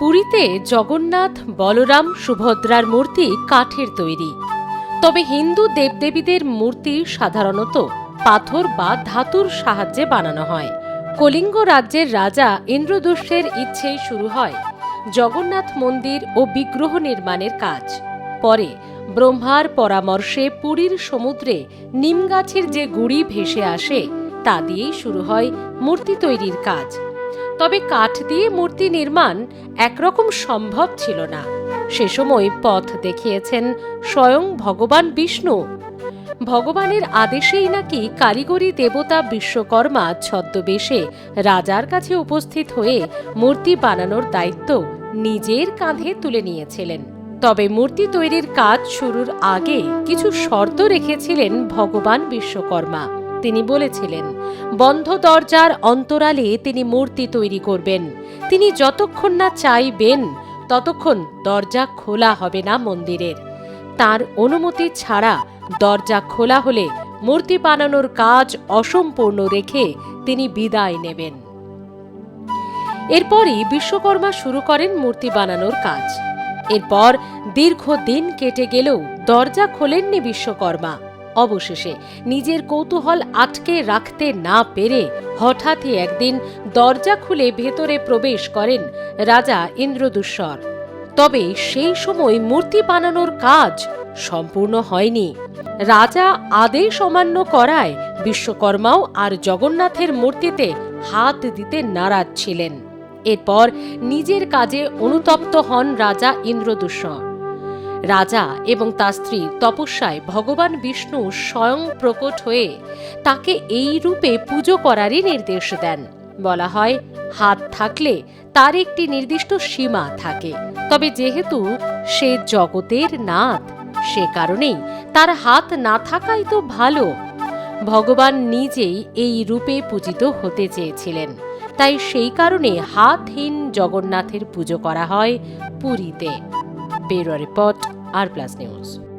পুরীতে জগন্নাথ, বলরাম, সুভদ্রার মূর্তি কাঠের তৈরি। তবে হিন্দু দেবদেবীদের মূর্তি সাধারণত পাথর বা ধাতুর সাহায্যে বানানো হয়। কলিঙ্গ রাজ্যের রাজা ইন্দ্রদুষ্যের ইচ্ছেই শুরু হয় জগন্নাথ মন্দির ও বিগ্রহ নির্মাণের কাজ। পরে ব্রহ্মার পরামর্শে পুরীর সমুদ্রে নিমগাছের যে গুড়ি ভেসে আসে, তা দিয়েই শুরু হয় মূর্তি তৈরির কাজ। তবে কাঠ দিয়ে মূর্তি নির্মাণ একরকম সম্ভব ছিল না। সে সময় পথ দেখিয়েছেন স্বয়ং ভগবান বিষ্ণু। ভগবানের আদেশেই নাকি কারিগরি দেবতা বিশ্বকর্মা ছদ্মবেশে রাজার কাছে উপস্থিত হয়ে মূর্তি বানানোর দায়িত্ব নিজের কাঁধে তুলে নিয়েছিলেন। তবে মূর্তি তৈরির কাজ শুরুর আগে কিছু শর্ত রেখেছিলেন ভগবান বিশ্বকর্মা। তিনি বলেছিলেন, বন্ধ দরজার অন্তরালে তিনি মূর্তি তৈরি করবেন। তিনি যতক্ষণ না চাইবেন, ততক্ষণ দরজা খোলা হবে না মন্দিরের। তার অনুমতি ছাড়া দরজা খোলা হলে মূর্তি বানানোর কাজ অসম্পূর্ণ রেখে তিনি বিদায় নেবেন। এরপরই বিশ্বকর্মা শুরু করেন মূর্তি বানানোর কাজ। এরপর দীর্ঘদিন কেটে গেলেও দরজা খোলেননি বিশ্বকর্মা। অবশেষে নিজের কৌতূহল আটকে রাখতে না পেরে হঠাৎই একদিন দরজা খুলে ভেতরে প্রবেশ করেন রাজা ইন্দ্রদুস্বর তবে সেই সময় মূর্তি বানানোর কাজ সম্পূর্ণ হয়নি। রাজা আদেশ অমান্য করায় বিশ্বকর্মাও আর জগন্নাথের মূর্তিতে হাত দিতে নারাজ ছিলেন। এরপর নিজের কাজে অনুতপ্ত হন রাজা ইন্দ্রদূষণ রাজা এবং তার স্ত্রী তপস্যায় ভগবান বিষ্ণু স্বয়ং প্রকট হয়ে তাকে এই রূপে পুজো করারই নির্দেশ দেন। বলা হয়, হাত থাকলে তার একটি নির্দিষ্ট সীমা থাকে। তবে যেহেতু সে জগতের নাথ, সে কারণেই তার হাত না থাকাই তো ভালো। ভগবান নিজেই এই রূপে পূজিত হতে চেয়েছিলেন। তাই সেই কারণে হাতহীন জগন্নাথের পুজো করা হয় পুরীতে। Bureau report R plus news.